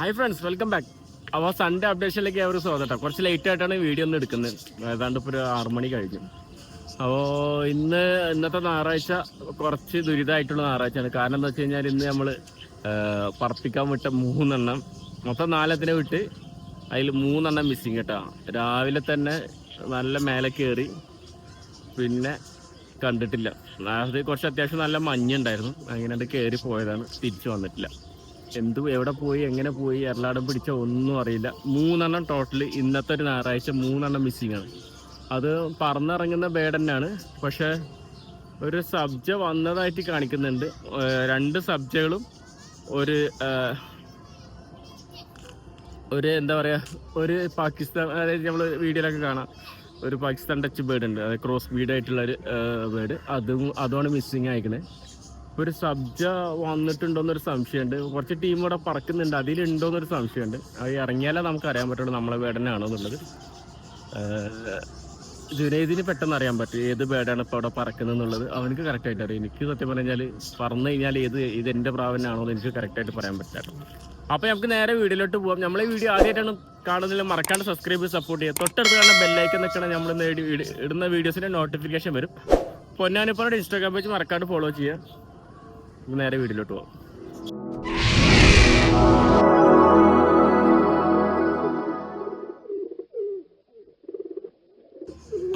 Hi friends welcome back അപ്പോൾ Sunday അപ്ഡേഷനിലേക്ക് അവർ സ്വാഗതം കുറച്ച് ലേറ്റ് ആയിട്ടാണ് വീഡിയോ ഒന്ന് എടുക്കുന്നത്. ഏതാണ്ട് ഇപ്പോൾ ഒരു മണി കഴിഞ്ഞു. അപ്പോൾ ഇന്ന് ഇന്നത്തെ ഞായറാഴ്ച കുറച്ച് ദുരിതമായിട്ടുള്ള ഞായറാഴ്ചയാണ്. കാരണം എന്താ വെച്ച് കഴിഞ്ഞാൽ ഇന്ന് നമ്മൾ പറപ്പിക്കാൻ വിട്ട മൂന്നെണ്ണം. മൊത്തം നാലത്തിനെ വിട്ട് അതിൽ മൂന്നെണ്ണം മിസ്സിങ് കേട്ടോ രാവിലെ തന്നെ നല്ല മേലെ കയറി പിന്നെ കണ്ടിട്ടില്ല. അത് കുറച്ച് അത്യാവശ്യം നല്ല മഞ്ഞുണ്ടായിരുന്നു. അങ്ങനെ കയറി പോയതാണ്. തിരിച്ചു വന്നിട്ടില്ല. എന്തു എവിടെ പോയി എങ്ങനെ പോയി എറണാടം പിടിച്ച ഒന്നും അറിയില്ല. മൂന്നെണ്ണം ടോട്ടൽ ഇന്നത്തെ ഒരു ഞായറാഴ്ച മൂന്നെണ്ണം മിസ്സിങ് ആണ്. അത് പറന്നിറങ്ങുന്ന ബേഡ് തന്നെയാണ്. പക്ഷെ ഒരു സബ്ജ വന്നതായിട്ട് കാണിക്കുന്നുണ്ട്. രണ്ട് സബ്ജകളും ഒരു ഒരു എന്താ പറയുക ഒരു പാകിസ്ഥാൻ അതായത് നമ്മൾ വീഡിയോയിലൊക്കെ കാണാം. ഒരു പാകിസ്ഥാൻ ടച്ച് ബേഡ് ഉണ്ട്. അതായത് ക്രോസ് ബീഡായിട്ടുള്ളൊരു ബേർഡ് അതും അതുമാണ് മിസ്സിങ് അയക്കണേ ഒരു സബ്ജ വന്നിട്ടുണ്ടോന്നൊരു സംശയമുണ്ട്. കുറച്ച് ടീം ഇവിടെ പറക്കുന്നുണ്ട്. അതിലുണ്ടോന്നൊരു സംശയമുണ്ട്. അത് ഇറങ്ങിയാലേ നമുക്ക് അറിയാൻ പറ്റുള്ളൂ നമ്മളെ ബേഡനാണോ എന്നുള്ളത് ജുനൈദിന് പെട്ടെന്ന് അറിയാൻ പറ്റും ഏത് ബേഡാണ് ഇപ്പോൾ അവിടെ പറക്കുന്നത് എന്നുള്ളത് അവനക്ക് കറക്റ്റായിട്ട് അറിയാം. എനിക്ക് സത്യം പറഞ്ഞാൽ പറഞ്ഞു കഴിഞ്ഞാൽ ഏത് ഇത് എന്റെ പ്രാവനാണോ എന്ന് എനിക്ക് കറക്റ്റായിട്ട് പറയാൻ പറ്റില്ല. അപ്പോൾ നമുക്ക് നേരെ വീഡിയോയിലോട്ട് പോകാം നമ്മളെ വീഡിയോ ആദ്യമായിട്ടാണ് കാണുന്നില്ല മറക്കാണ്ട് സബ്സ്ക്രൈബ് സപ്പോർട്ട് ചെയ്യുക. തൊട്ടടുത്ത് കാണുന്ന ബെല്ലൈക്കൻ നിൽക്കണം നമ്മൾ ഇടുന്ന വീഡിയോസിന്റെ നോട്ടിഫിക്കേഷൻ വരും. പൊന്നാനിപ്പറയുടെ ഇൻസ്റ്റാഗ്രാം പേജ് മറക്കാണ്ട് ഫോളോ ചെയ്യുക. നേരെ വീട്ടിലോട്ട് പോകാം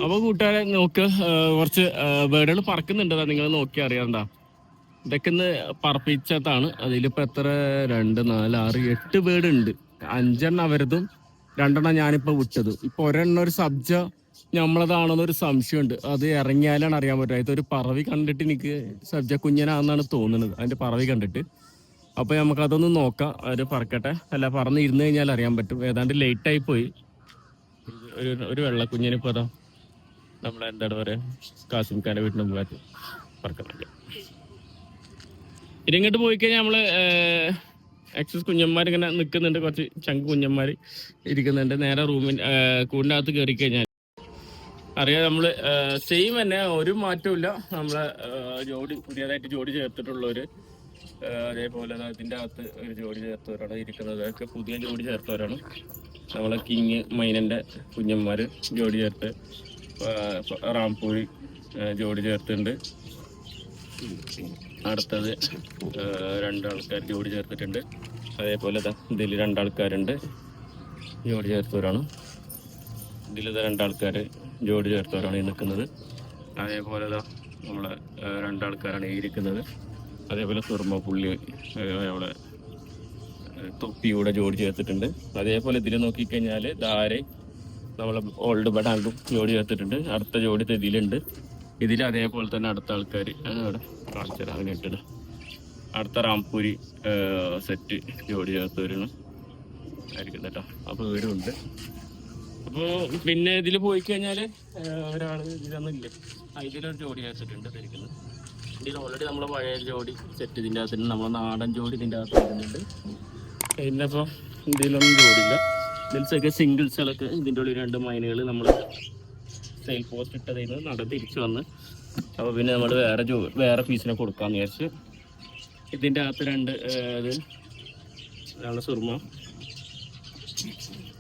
അപ്പൊ കൂട്ടുകാരെ നോക്ക് കുറച്ച് വേടുകൾ പറക്കുന്നുണ്ട്. നിങ്ങൾ നോക്കി അറിയാണ്ടാ. ഇതൊക്കെ ഇന്ന് പറപ്പിച്ചതാണ്. അതിലിപ്പോ എത്ര? രണ്ട് നാല് ആറ് എട്ട് വേടുണ്ട് ഉണ്ട് അഞ്ചെണ്ണം അവരതും രണ്ടെണ്ണം ഞാനിപ്പോ വിട്ടത്. ഇപ്പൊ ഒരെണ്ണം ഒരു സബ്ജ നമ്മളതാണെന്നൊരു സംശയമുണ്ട്. അത് ഇറങ്ങിയാലാണ് അറിയാൻ പറ്റുക. ഇതൊരു പറവി കണ്ടിട്ട് എനിക്ക് സബ്ജ കുഞ്ഞനാണെന്നാണ് തോന്നുന്നത്. അതിന്റെ പറവി കണ്ടിട്ട്. അപ്പൊ നമുക്ക് അതൊന്ന് നോക്കാം. അത് പറക്കട്ടെ. അല്ല പറന്ന് ഇരുന്ന് കഴിഞ്ഞാൽ അറിയാൻ പറ്റും. ഏതാണ്ട് ആയി പോയി. ഒരു ഒരു വെള്ളക്കുഞ്ഞിനിപ്പോ അതാ നമ്മളെ എന്താണ് പറയാ? കാസിംഖാന്റെ വീട്ടിന് മുമ്പായിട്ട് പറക്കട്ടെ ഇതിങ്ങോട്ട് പോയി കഴിഞ്ഞാൽ നമ്മൾ എക്സസ് കുഞ്ഞന്മാർ ഇങ്ങനെ നിൽക്കുന്നുണ്ട് കുറച്ച് ചങ്ക് കുഞ്ഞന്മാർ ഇരിക്കുന്നുണ്ട്. നേരെ റൂമിൽ കൂടിന്റെ അകത്ത് കയറി കഴിഞ്ഞാൽ അറിയാം നമ്മൾ സെയിം തന്നെ ഒരു മാറ്റവും ഇല്ല നമ്മളെ ജോഡി പുതിയതായിട്ട് ജോഡി ചേർത്തിട്ടുള്ളവര് അതേപോലെ ഇതിന്റെ അകത്ത് ഒരു ജോഡി ചേർത്തവരാണ് ഇരിക്കുന്നത്. അതൊക്കെ പുതിയ ജോഡി ചേർത്തവരാണ്. നമ്മളെ കിങ് മൈനന്റെ കുഞ്ഞന്മാര് ജോഡി ചേർത്ത് റാംപൂരി ജോഡി ചേർത്തിട്ടുണ്ട്. അടുത്തത് രണ്ടാൾക്കാർ ജോഡി ചേർത്തിട്ടുണ്ട്. അതേപോലെ ഇതിൽ രണ്ടാൾക്കാരുണ്ട്. ജോഡി ചേർത്തവരാണ്. ഇതിൽ രണ്ടാൾക്കാർ ജോഡി ചേർത്തവരാണ് ഈ നിൽക്കുന്നത് അതേപോലെ നമ്മളെ രണ്ടാൾക്കാരാണ് ഈ ഇരിക്കുന്നത്. അതേപോലെ സുർമ പുള്ളി ഏഹ്, തൊപ്പിയൂടെ ജോഡി ചേർത്തിട്ടുണ്ട്. അതേപോലെ ഇതിൽ നോക്കിക്കഴിഞ്ഞാൽ ധാരെ നമ്മളെ ഓൾഡ് ബഡാങ്കും ജോഡി ചേർത്തിട്ടുണ്ട്. അടുത്ത ജോഡി തെതിലുണ്ട്. ഇതിൽ അതേപോലെ തന്നെ അടുത്ത ആൾക്കാർ അവിടെ കാണിച്ചു തരാം ഇട്ടത് അടുത്ത റാംപൂരി സെറ്റ് ജോഡി ചേർത്തവരാണ്. ആയിരിക്കും കേട്ടോ. അപ്പോൾ ഇവരുണ്ട് പിന്നെ ഇതിൽ പോയി കഴിഞ്ഞാൽ ഒരാൾ ഇതൊന്നുമില്ല ഇതിലൊരു ജോഡി വെച്ചിട്ടുണ്ട് ധരിക്കുന്നത്. ഇതിൽ ഓൾറെഡി നമ്മളെ പഴയ ജോഡി സെറ്റ് ഇതിന്റെ അകത്തുണ്ട്. നമ്മളെ നാടൻ ജോഡി ഇതിന്റെ അകത്ത് വരുന്നുണ്ട് പിന്നെ ഇപ്പോൾ ഇതിലൊന്നും ജോഡിയില്ല. ഇതിലൊക്കെ സിംഗിൾസുകളൊക്കെ ഇതിന്റെ ഉള്ളിൽ രണ്ട് മൈനുകൾ നമ്മൾ സെയിൽ പോസ്റ്റ് ഇട്ടതിൽ നിന്ന് നട തിരിച്ചു വന്ന്. അപ്പോൾ പിന്നെ നമ്മൾ വേറെ ജോ വേറെ പീസിനെ കൊടുക്കാമെന്ന് വിചാരിച്ച്. ഇതിന്റെ അകത്ത് രണ്ട് അത് ഇതാണ് സുർമ.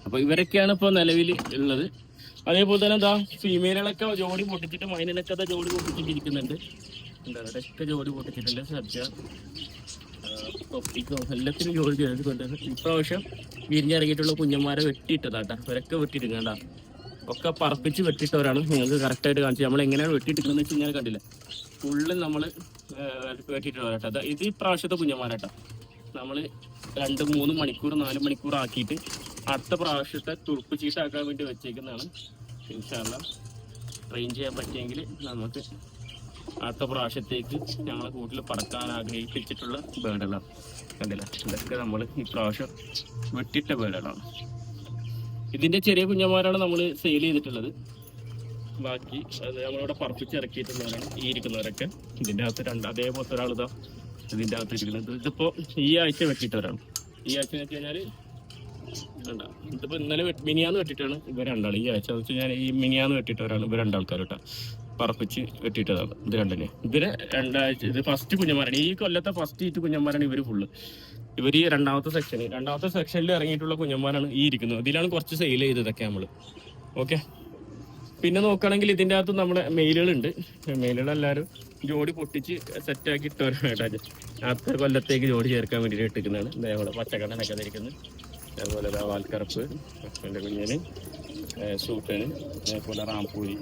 അപ്പോൾ ഇവരൊക്കെയാണ് ഇപ്പോൾ നിലവിൽ ഉള്ളത്. അതേപോലെ തന്നെ എന്താ ഫീമെയിലുകളൊക്കെ ജോഡി പൊട്ടിച്ചിട്ട് മൈനിനൊക്കെ അതാ ജോഡി പൊട്ടിച്ചിട്ടിരിക്കുന്നുണ്ട്. എന്താ അതൊക്കെ ജോഡി പൊട്ടിച്ചിട്ടുണ്ട് സബ്ജ തൊപ്പിക്കോ എല്ലാത്തിനും ജോലി ചെയ്തിട്ടുണ്ട് ഇപ്രാവശ്യം വിരിഞ്ഞിറങ്ങിയിട്ടുള്ള കുഞ്ഞന്മാരെ വെട്ടിയിട്ടതാട്ടാ. ഇവരൊക്കെ വെട്ടിയിട്ടുണ്ട് ഒക്കെ പറപ്പിച്ച് വെട്ടിയിട്ടവരാണ്. നിങ്ങൾക്ക് കറക്റ്റായിട്ട് കാണിച്ചു നമ്മൾ എങ്ങനെയാണ് വെട്ടിയിട്ടിരിക്കുന്നത് വെച്ച് കഴിഞ്ഞാൽ കണ്ടില്ല. ഫുള്ള് നമ്മൾ വെട്ടിയിട്ടവരാട്ടോ. അതാ ഇത് ഇപ്രാവശ്യത്തെ കുഞ്ഞന്മാരാട്ടോ. നമ്മൾ രണ്ട് മൂന്ന് മണിക്കൂർ നാല് മണിക്കൂർ ആക്കിയിട്ട് അടുത്ത പ്രാവശ്യത്തെ തുറുപ്പ് ചീട്ടാക്കാൻ വേണ്ടി വെച്ചേക്കുന്നതാണ്. ഇൻഷാല്ല ട്രെയിൻ ചെയ്യാൻ പറ്റിയെങ്കിൽ നമുക്ക് അടുത്ത പ്രാവശ്യത്തേക്ക് ഞങ്ങളെ കൂട്ടിൽ പറക്കാൻ ആഗ്രഹിപ്പിച്ചിട്ടുള്ള ബേഡുകളാണ് കണ്ടില്ല? ഇതൊക്കെ നമ്മൾ ഈ പ്രാവശ്യം വെട്ടിട്ട ബേഡുകളാണ് ഇതിന്റെ ചെറിയ കുഞ്ഞന്മാരാണ് നമ്മൾ സെയിൽ ചെയ്തിട്ടുള്ളത്. ബാക്കി അത് നമ്മളിവിടെ പറപ്പിച്ചിറക്കിയിട്ടുള്ളവരാണ് ഈ ഇരിക്കുന്നവരൊക്കെ. ഇതിന്റെ അകത്ത് രണ്ട് അതേപോലത്തെ ഒരാളിതാ ഇതിന്റെ അകത്ത് ഇരിക്കുന്നത്. ഇതിപ്പോ ഈ ആഴ്ച വെട്ടിയിട്ടവരാണ്. ഈ ആഴ്ച എന്ന് വെച്ച് കഴിഞ്ഞാൽ കണ്ട ഇതിപ്പോ ഇന്നലെ മിനിയാന്ന് വെട്ടിട്ടാണ് ഇവർ രണ്ടാൾ ഈ ആഴ്ച വെച്ചാൽ വെച്ച് കഴിഞ്ഞാൽ ഈ മിനിയാന്ന് വെട്ടിയിട്ടവരാണ് ഇവർ രണ്ടാൾക്കാർ കേട്ടോ. പറപ്പിച്ച് വെട്ടിയിട്ടതാണ് ഇത് രണ്ടിനെ. ഇതിന് രണ്ടാഴ്ച ഇത് ഫസ്റ്റ് കുഞ്ഞന്മാരാണ് ഈ കൊല്ലത്തെ ഫസ്റ്റ് ഈറ്റ് കുഞ്ഞന്മാരാണ് ഇവർ ഫുള്ള് ഇവർ ഈ രണ്ടാമത്തെ സെക്ഷനിൽ രണ്ടാമത്തെ സെക്ഷനിൽ ഇറങ്ങിയിട്ടുള്ള കുഞ്ഞന്മാരാണ് ഈ ഇരിക്കുന്നത്. ഇതിലാണ് കുറച്ച് സെയിൽ ചെയ്തതൊക്കെ നമ്മൾ ഓക്കെ പിന്നെ നോക്കുകയാണെങ്കിൽ ഇതിന്റെ അകത്ത് നമ്മുടെ മെയിലുകളുണ്ട് മെയിലുകൾ എല്ലാവരും ജോഡി പൊട്ടിച്ച് സെറ്റാക്കി ഇട്ടവരാണ് അടുത്ത കൊല്ലത്തേക്ക് ജോഡി ചേർക്കാൻ വേണ്ടിയിട്ട് ഇട്ടിരിക്കുന്നതാണ്. ഇതേപോലെ പച്ചക്കണ്ണനൊക്കെ ധരിക്കുന്നത് അതുപോലെ ഇതാ വാൽക്കറപ്പ് എന്റെ കുഞ്ഞിന് സൂട്ടന് അതേപോലെ റാംപൂരി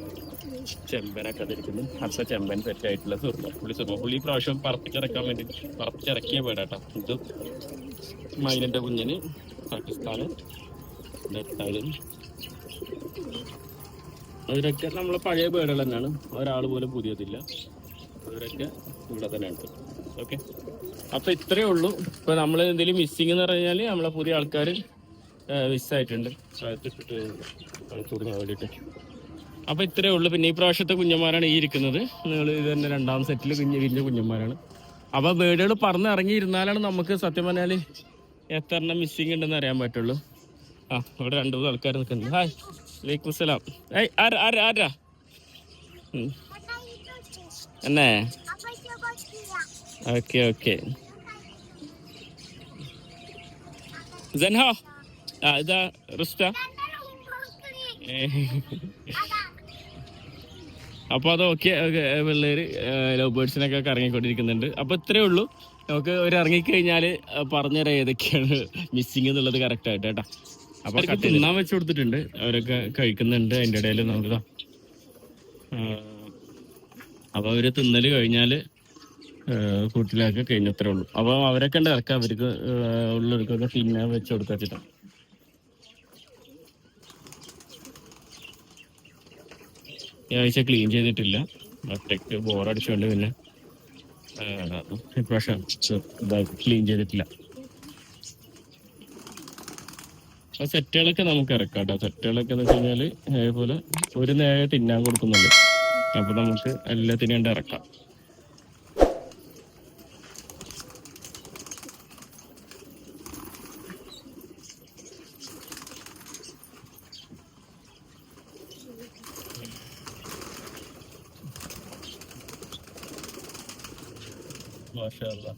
ചെമ്പനൊക്കെ ധരിക്കുന്നു. അസ ചെമ്പൻ സെറ്റായിട്ടുള്ള സുഹൃത്ത് പുള്ളി സുഹൃത്ത് പുള്ളി പ്രാവശ്യം പറപ്പിച്ചിറക്കാൻ വേണ്ടി പറപ്പിച്ചിറക്കിയ വേടാട്ടോ ഇത് മൈനന്റെ കുഞ്ഞിന് പാകിസ്ഥാന് നെത്താലും അവരൊക്കെ നമ്മളെ പഴയ ബേഡുകൾ തന്നെയാണ് ഒരാൾ പോലും പുതിയതില്ല. അവരൊക്കെ ഇവിടെ തന്നെ ഉണ്ട്. ഓക്കെ അപ്പൊ ഇത്രയേ ഉള്ളൂ. ഇപ്പൊ നമ്മൾ എന്തെങ്കിലും മിസ്സിംഗ് എന്ന് പറഞ്ഞാൽ നമ്മളെ പുതിയ ആൾക്കാർ മിസ്സായിട്ടുണ്ട് തുടങ്ങാൻ വേണ്ടിട്ട് വേണ്ടിയിട്ട്. അപ്പൊ ഇത്രയേ ഉള്ളൂ. പിന്നെ ഈ പ്രാവശ്യത്തെ കുഞ്ഞന്മാരാണ് ഈ ഇരിക്കുന്നത്. നിങ്ങൾ ഇത് തന്നെ രണ്ടാം സെറ്റിൽ കുഞ്ഞ് വലിയ കുഞ്ഞന്മാരാണ്. അപ്പൊ ബേഡുകൾ പറന്നിറങ്ങിയിരുന്നാലാണ് നമുക്ക് സത്യം പറഞ്ഞാൽ എത്ര എണ്ണം മിസ്സിങ് ഉണ്ടെന്ന് അറിയാൻ പറ്റുള്ളൂ. ആ ഇവിടെ രണ്ടു മൂന്ന് ആൾക്കാർ നിൽക്കുന്നു ഹായ് വലൈക്കും സലാം. ഏയ് ആരാ ആരാ ആരാ. എന്നേ? Okay okay. ജൻഹോ? ആ ഇതാ റിസ്റ്റ. അപ്പൊ അത് ഓക്കെ പിള്ളേര് ലവ് ബേർഡ്സിനൊക്കെ കറങ്ങിക്കൊണ്ടിരിക്കുന്നുണ്ട് അപ്പൊ ഇത്രേ ഉള്ളൂ. നമുക്ക് ഒരു ഇറങ്ങിക്കഴിഞ്ഞാൽ പറഞ്ഞുതരാം ഏതൊക്കെയാണ് മിസ്സിങ് എന്നുള്ളത് കറക്റ്റ് ആയിട്ട് കേട്ടാ. അപ്പൊ തിന്നാൻ വെച്ച് കൊടുത്തിട്ടുണ്ട്. അവരൊക്കെ കഴിക്കുന്നുണ്ട്. അതിന്റെ ഇടയിൽ നമുക്ക് അപ്പൊ അവർ തിന്നൽ കഴിഞ്ഞാൽ കൂട്ടിലാക്കി കഴിഞ്ഞത്രേ ഉള്ളൂ. അപ്പോൾ അവരൊക്കെ ഉണ്ട് ഇറക്കാം അവർക്ക് ഉള്ളവർക്കൊക്കെ പിന്നെ വെച്ച് കൊടുത്തിട്ടാ ഈ ആഴ്ച ക്ലീൻ ചെയ്തിട്ടില്ല. ഒറ്റയ്ക്ക് ബോറടിച്ചുകൊണ്ട് പിന്നെ ഇപ്രാവശ്യം ക്ലീൻ ചെയ്തിട്ടില്ല. ആ സെറ്റുകളൊക്കെ നമുക്ക് ഇറക്കാം കേട്ടോ സെറ്റുകളൊക്കെ എന്ന് വെച്ച് കഴിഞ്ഞാൽ അതേപോലെ ഒരു നേരെ തിന്നാൻ കൊടുക്കുന്നുണ്ട്. അപ്പൊ നമുക്ക് എല്ലാത്തിനും കണ്ട് ഇറക്കാം മാഷാ അല്ലാ.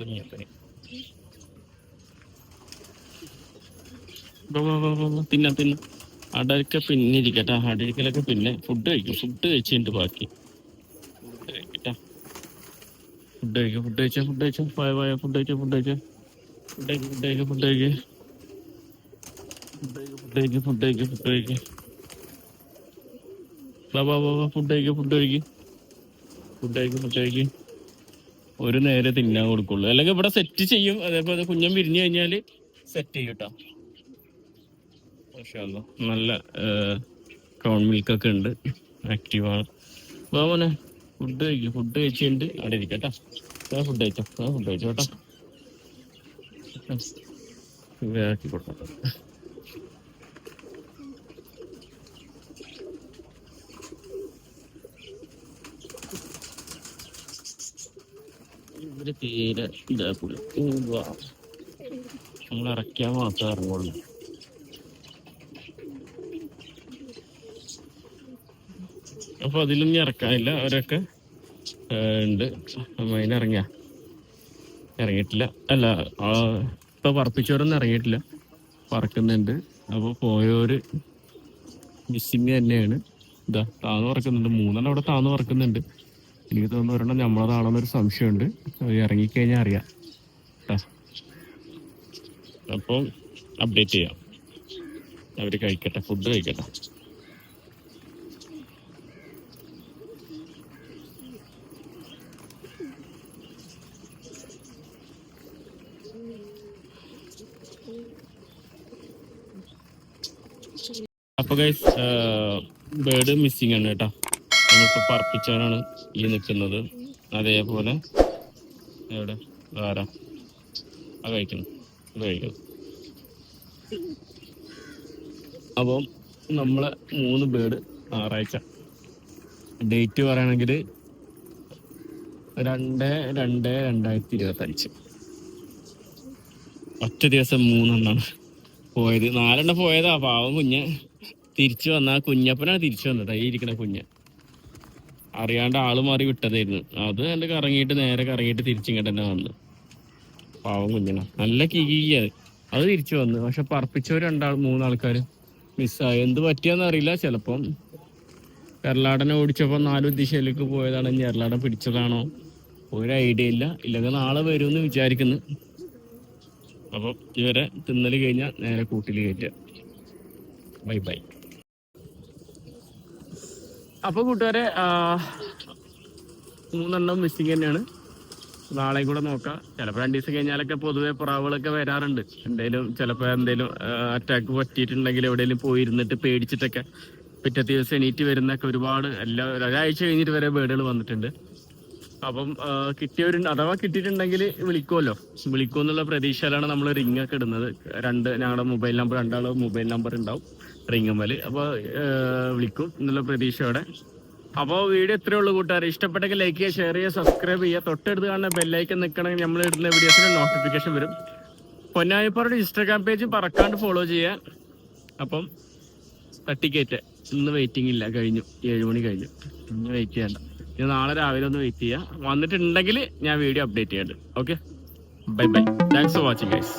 ഒരു കുഞ്ഞപ്പനി തിന്ന തിന്ന അടയ്ക്ക പിന്നെ ഇരിക്കട്ടെ അടയ്ക്കലൊക്കെ പിന്നെ ഫുഡ് കഴിക്കും ഫുഡ് കഴിച്ചിട്ട് ബാക്കി ഫുഡ് കഴിക്കും ഫുഡ് കഴിച്ചാ ഫുഡ് കഴിച്ചാ പോയ പോയ ഫുഡ് കഴിച്ചാ ഫുഡ് കഴിച്ചാ ഫുഡ് കഴിക്കും ഫുഡ് കഴിക്കും ഫുഡ് കഴിക്കും ഫുഡ് കഴിക്കും ഫുഡ് കഴിക്കും ഫുഡ് കഴിക്കും ബാബാ വാ ഫുഡ് കഴിക്കും ഫുഡ് കഴിക്കും ഫുഡ് കഴിക്കും ഫുഡ് കഴിക്കും ഒരു നേരെ തിന്നാൻ കൊടുക്കുള്ളൂ. അല്ലെങ്കിൽ ഇവിടെ സെറ്റ് ചെയ്യും. അതേപോലെ കുഞ്ഞൻ വിരിഞ്ഞു കഴിഞ്ഞാൽ സെറ്റ് ചെയ്യും കേട്ടോ. നല്ല ക്രൗൺ മിൽക്ക് ഒക്കെ ഉണ്ട്. ആക്റ്റീവാണ് വാ മോനെ ഫുഡ് കഴിക്കും. ഫുഡ് കഴിച്ചിട്ടുണ്ട്. അവിടെ ഇരിക്കട്ടോ കേട്ടോ. ഫുഡ് കഴിച്ചോ. ഫുഡ് കഴിച്ചോ കേട്ടോ. ആക്കി കൊടുക്കാം ഇവർ തീരെ ഇതാക്കൂല. നമ്മൾ മാത്രമേ ഇറങ്ങുള്ളൂ അപ്പൊ അതിലൊന്നും ഇറക്കാനില്ല. അവരൊക്കെ ഉണ്ട്. അമ്മയിനെ ഇറങ്ങിയ. ഇറങ്ങിയിട്ടില്ല. അല്ല ഇപ്പൊ പറപ്പിച്ചവരൊന്നും ഇറങ്ങിയിട്ടില്ല. പറക്കുന്നുണ്ട്. അപ്പൊ പോയവര് മിസ്സിങ് തന്നെയാണ്. ഇതാ താന്ന് പറക്കുന്നുണ്ട്. മൂന്നെണ്ണം അവിടെ താന്ന് പറക്കുന്നുണ്ട്. എനിക്ക് തോന്നുന്നു ഒരെണ്ണം നമ്മളതാണെന്നൊരു സംശയമുണ്ട്. ഇറങ്ങിക്കഴിഞ്ഞാൽ അറിയാം. അപ്പം അപ്ഡേറ്റ് ചെയ്യാം. അവർ കഴിക്കട്ടെ ഫുഡ് കഴിക്കട്ടെ. അപ്പോൾ ഗൈസ് ബേർഡ് മിസ്സിംഗ് ആണ് കേട്ടോ. നമ്മളിപ്പോ പറപ്പിച്ചവനാണ് ഈ നിൽക്കുന്നത്. അതേപോലെ എവിടെ? ആരാ? ആ കഴിക്കുന്നു ഇത് കഴിക്കുന്നു അപ്പം നമ്മളെ മൂന്ന് ബേഡ് ഞായറാഴ്ച. ഡേറ്റ് പറയുകയാണെങ്കിൽ രണ്ട് രണ്ട് രണ്ടായിരത്തി ഇരുപത്തഞ്ച്. ഒറ്റ ദിവസം മൂന്നെണ്ണാണ് പോയത്. നാലെണ്ണം പോയതാ. പാവം കുഞ്ഞ്. തിരിച്ചു വന്ന ആ കുഞ്ഞപ്പനാണ് തിരിച്ചു വന്നത്. ഈ ഇരിക്കണ കുഞ്ഞ്. അറിയാണ്ട് ആൾ മാറി വിട്ടതായിരുന്നു. അത് എന്റെ കറങ്ങിയിട്ട് നേരെ കറങ്ങിയിട്ട് തിരിച്ചിങ്ങോട്ട് തന്നെ വന്നു. പാവം കുഞ്ഞിനാ. നല്ല കികിയത് അത്. തിരിച്ചു വന്നു. പക്ഷെ പറപ്പിച്ചവർ രണ്ടാൾ മൂന്നാൾക്കാർ മിസ്സായി. എന്ത് പറ്റിയെന്ന് അറിയില്ല. ചിലപ്പം കേരളാടനെ ഓടിച്ചപ്പോൾ നാല് ദിശയിലേക്ക് പോയതാണ്. കേരളാടൻ പിടിച്ചതാണോ? ഒരു ഐഡിയ ഇല്ല. ഇല്ലെങ്കിൽ നാളെ വരുമെന്ന് വിചാരിക്കുന്നു. അപ്പം ഇവരെ തിന്നൽ കഴിഞ്ഞാൽ നേരെ കൂട്ടിൽ കയറ്റുക ബൈ ബൈ. അപ്പോൾ കൂട്ടുകാരെ മൂന്നെണ്ണം മിസ്സിങ് തന്നെയാണ്. നാളെയും കൂടെ നോക്കാം. ചിലപ്പോൾ രണ്ട് ദിവസം കഴിഞ്ഞാലൊക്കെ പൊതുവെ പ്രാവുകളൊക്കെ വരാറുണ്ട്. എന്തെങ്കിലും ചിലപ്പോൾ എന്തെങ്കിലും അറ്റാക്ക് പറ്റിയിട്ടുണ്ടെങ്കിൽ എവിടെയെങ്കിലും പോയിരുന്നിട്ട് പേടിച്ചിട്ടൊക്കെ പിറ്റത്തെ ദിവസം എണീറ്റ് വരുന്നൊക്കെ ഒരുപാട് എല്ലാ ഒരാഴ്ച കഴിഞ്ഞിട്ട് വരെ ബേഡുകൾ വന്നിട്ടുണ്ട്. അപ്പം ആ, കിട്ടിയവരുണ്ട് അഥവാ കിട്ടിയിട്ടുണ്ടെങ്കിൽ വിളിക്കുമല്ലോ വിളിക്കുമെന്നുള്ള പ്രതീക്ഷയിലാണ് നമ്മൾ റിംഗ് ഒക്കെ ഇടുന്നത്. രണ്ട് ഞങ്ങളുടെ മൊബൈൽ നമ്പർ രണ്ടാളുടെ മൊബൈൽ നമ്പർ ഉണ്ടാവും. റിംഗുമ്മൽ അപ്പോൾ വിളിക്കും എന്നുള്ള പ്രതീക്ഷയോടെ. അപ്പോൾ വീഡിയോ ഇത്രയേ ഉള്ളൂ കൂട്ടുകാർ ഇഷ്ടപ്പെട്ടെങ്കിൽ ലൈക്ക് ചെയ്യുക ഷെയർ ചെയ്യുക സബ്സ്ക്രൈബ് ചെയ്യുക. തൊട്ടടുത്ത് കാണുന്ന ബെല്ലൈക്കൻ നിൽക്കണമെങ്കിൽ നമ്മൾ ഇടുന്ന വീഡിയോസിന് നോട്ടിഫിക്കേഷൻ വരും. പൊന്നായിപ്പാറയുടെ ഇൻസ്റ്റാഗ്രാം പേജ് പറക്കാണ്ട് ഫോളോ ചെയ്യുക. അപ്പം തട്ടിക്കേറ്റ് ഇന്ന് വെയിറ്റിംഗ് ഇല്ല. കഴിഞ്ഞു. ഏഴ് മണി കഴിഞ്ഞു. ഇന്ന് വെയിറ്റ് ചെയ്യണ്ട. ഇനി നാളെ രാവിലെ ഒന്ന് വെയിറ്റ് ചെയ്യുക. വന്നിട്ടുണ്ടെങ്കിൽ ഞാൻ വീഡിയോ അപ്ഡേറ്റ് ചെയ്യാണ്ട്. Okay bye bye thanks for watching guys